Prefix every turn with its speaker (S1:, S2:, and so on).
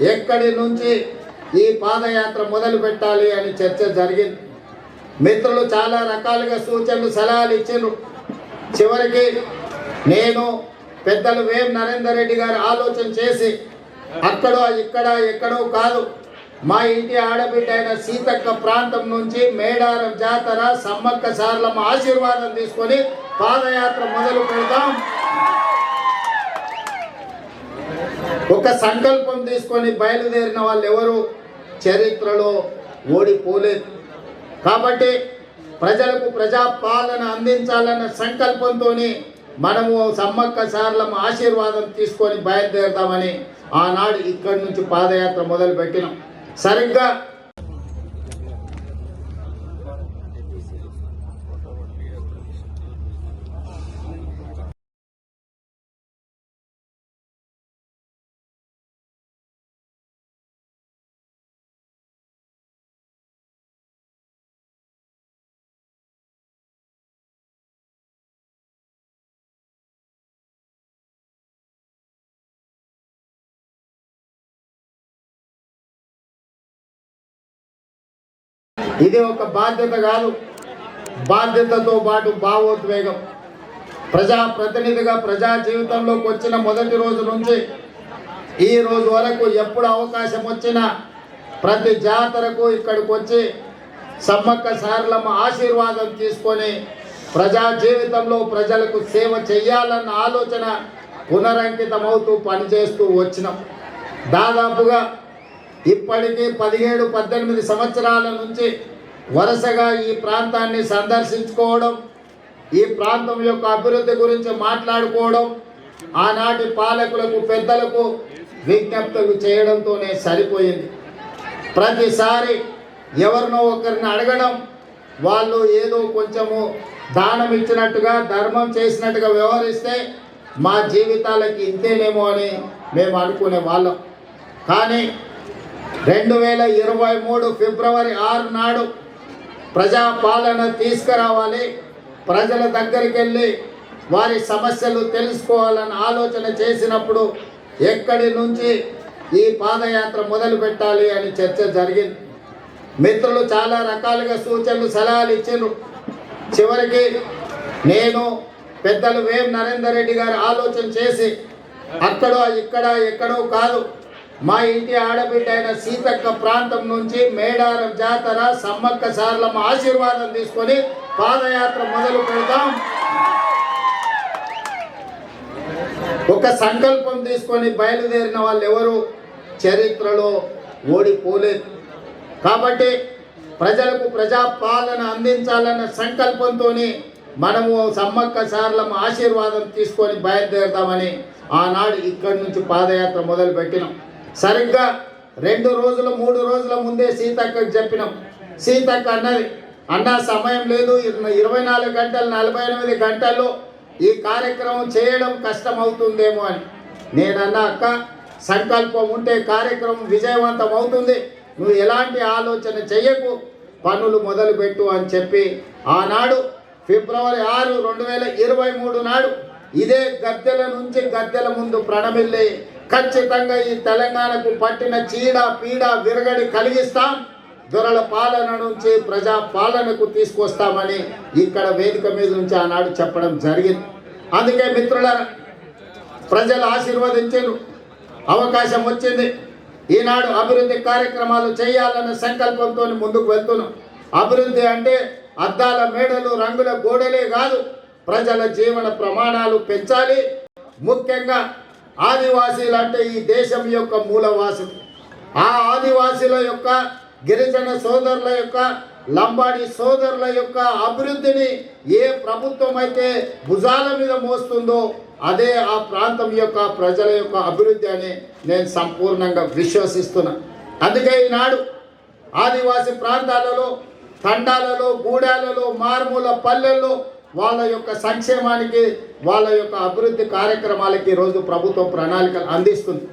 S1: ఎక్కడి నుంచి ఈ పాదయాత్ర మొదలు పెట్టాలి అని చర్చ జరిగింది. మిత్రులు చాలా రకాలుగా సూచనలు సలహాలు ఇచ్చారు చివరికి నేను పెద్దలు వేం నరేందర్ రెడ్డి గారు ఆలోచన చేసి అక్కడో ఇక్కడ ఎక్కడో కాదు మా ఇంటి ఆడబిడ్డ అయిన సీతక్క ప్రాంతం నుంచి మేడారం జాతర సమ్మక్క సార్లమ్మ ఆశీర్వాదం తీసుకొని పాదయాత్ర మొదలు పెడతాం ఒక సంకల్పం తీసుకొని బయలుదేరిన వాళ్ళు ఎవరు చరిత్రలో ఓడిపోలేదు. కాబట్టి ప్రజలకు ప్రజాపాలన అందించాలన్న సంకల్పంతో మనము సమ్మక్క సార్లం ఆశీర్వాదం తీసుకొని బయలుదేరుతామని ఆనాడు ఇక్కడి నుంచి పాదయాత్ర మొదలుపెట్టినాం. సరిగ్గా ఇది ఒక బాధ్యత కాదు. బాధ్యతతో పాటు భావోద్వేగం. ప్రజా ప్రతినిధిగా ప్రజా జీవితంలోకి వచ్చిన మొదటి రోజు నుంచి ఈ రోజు వరకు ఎప్పుడు అవకాశం వచ్చినా ప్రతి జాతరకు ఇక్కడికి వచ్చి సమ్మక్క సారలమ్మ ఆశీర్వాదం తీసుకొని ప్రజా జీవితంలో ప్రజలకు సేవ చేయాలన్న ఆలోచన పునరంకితమవుతూ పనిచేస్తూ వచ్చినాం. దాదాపుగా ఇప్పటికీ పదిహేడు పద్దెనిమిది సంవత్సరాల నుంచి వరుసగా ఈ ప్రాంతాన్ని సందర్శించుకోవడం ఈ ప్రాంతం యొక్క అభివృద్ధి గురించి మాట్లాడుకోవడం ఆనాటి పాలకులకు పెద్దలకు విజ్ఞప్తులు చేయడంతోనే సరిపోయింది. ప్రతిసారి ఎవరినో ఒకరిని అడగడం వాళ్ళు ఏదో కొంచెము దానం ఇచ్చినట్టుగా ధర్మం చేసినట్టుగా వ్యవహరిస్తే మా జీవితాలకి ఇంతేనేమో అని మేము అనుకునే వాళ్ళం. కానీ రెండు వేల ఇరవై మూడు ఫిబ్రవరి ఆరు నాడు ప్రజాపాలన తీసుకురావాలి. ప్రజల దగ్గరికి వెళ్ళి వారి సమస్యలు తెలుసుకోవాలని ఆలోచన చేసినప్పుడు ఎక్కడి నుంచి ఈ పాదయాత్ర మొదలు పెట్టాలి అని చర్చ జరిగింది. మిత్రులు చాలా రకాలుగా సూచనలు సలహాలు ఇచ్చారు చివరికి నేను పెద్దలు వేం నరేందర్ రెడ్డి గారు ఆలోచన చేసి అక్కడో ఇక్కడ ఎక్కడో కాదు మా ఇంటి ఆడబిడ్డ అయిన సీతక్క ప్రాంతం నుంచి మేడారం జాతర సమ్మక్క సార్లమ్మ ఆశీర్వాదం తీసుకొని పాదయాత్ర మొదలు పెడతాం. ఒక సంకల్పం తీసుకొని బయలుదేరిన వాళ్ళు ఎవరు? చరిత్రలో ఓడిపోలేదు. కాబట్టి ప్రజలకు ప్రజాపాలన అందించాలన్న సంకల్పంతో మనము సమ్మక్క సార్లమ్మ ఆశీర్వాదం తీసుకొని బయలుదేరుతామని ఆనాడు ఇక్కడి నుంచి పాదయాత్ర మొదలు పెట్టినాం సరిగ్గా రెండు రోజుల మూడు రోజుల ముందే సీతక్కకు చెప్పినాం. సీతక్క అన్నది అన్న సమయం లేదు. ఇరవై నాలుగు గంటలు నలభై ఎనిమిది గంటల్లో ఈ కార్యక్రమం చేయడం కష్టం అవుతుందేమో అని. నేనన్నా అక్క సంకల్పం ఉంటే కార్యక్రమం విజయవంతం అవుతుంది. నువ్వు ఎలాంటి ఆలోచన చెయ్యకు. పనులు మొదలుపెట్టు అని చెప్పి ఆనాడు ఫిబ్రవరి ఆరు రెండు వేల ఇరవై మూడు నాడు ఇదే గద్దెల నుంచి గద్దెల ముందు ప్రణమిల్లే ఖచ్చితంగా ఈ తెలంగాణకు పట్టిన చీడ పీడ విరగడి కలిగిస్తాం. దొరల పాలన నుంచి ప్రజా పాలనకు తీసుకొస్తామని ఇక్కడ వేదిక మీద నుంచి ఆనాడు చెప్పడం జరిగింది. అందుకే మిత్రుల ప్రజలు ఆశీర్వదించారు అవకాశం వచ్చింది. ఈనాడు అభివృద్ధి కార్యక్రమాలు చేయాలన్న సంకల్పంతో ముందుకు వెళ్తున్నాం. అభివృద్ధి అంటే అద్దాల మేడలు రంగుల గోడలే కాదు ప్రజల జీవన ప్రమాణాలు పెంచాలి. ముఖ్యంగా ఆదివాసీలు అంటే ఈ దేశం యొక్క మూలవాసులు. ఆ ఆదివాసీల యొక్క గిరిజన సోదరుల యొక్క లంబాడి సోదరుల యొక్క అభివృద్ధిని ఏ ప్రభుత్వం అయితే భుజాల మీద మోస్తుందో అదే ఆ ప్రాంతం యొక్క ప్రజల యొక్క అభివృద్ధి అని నేను సంపూర్ణంగా విశ్వసిస్తున్నా. అందుకే ఈనాడు ఆదివాసీ ప్రాంతాలలో తండాలలో గూడాలలో మారుమూల పల్లెల్లో వాళ్ళ యొక్క సంక్షేమానికి వాళ్ళ యొక్క అభివృద్ధి కార్యక్రమాలకి ఈరోజు ప్రభుత్వం ప్రణాళికలు అందిస్తుంది.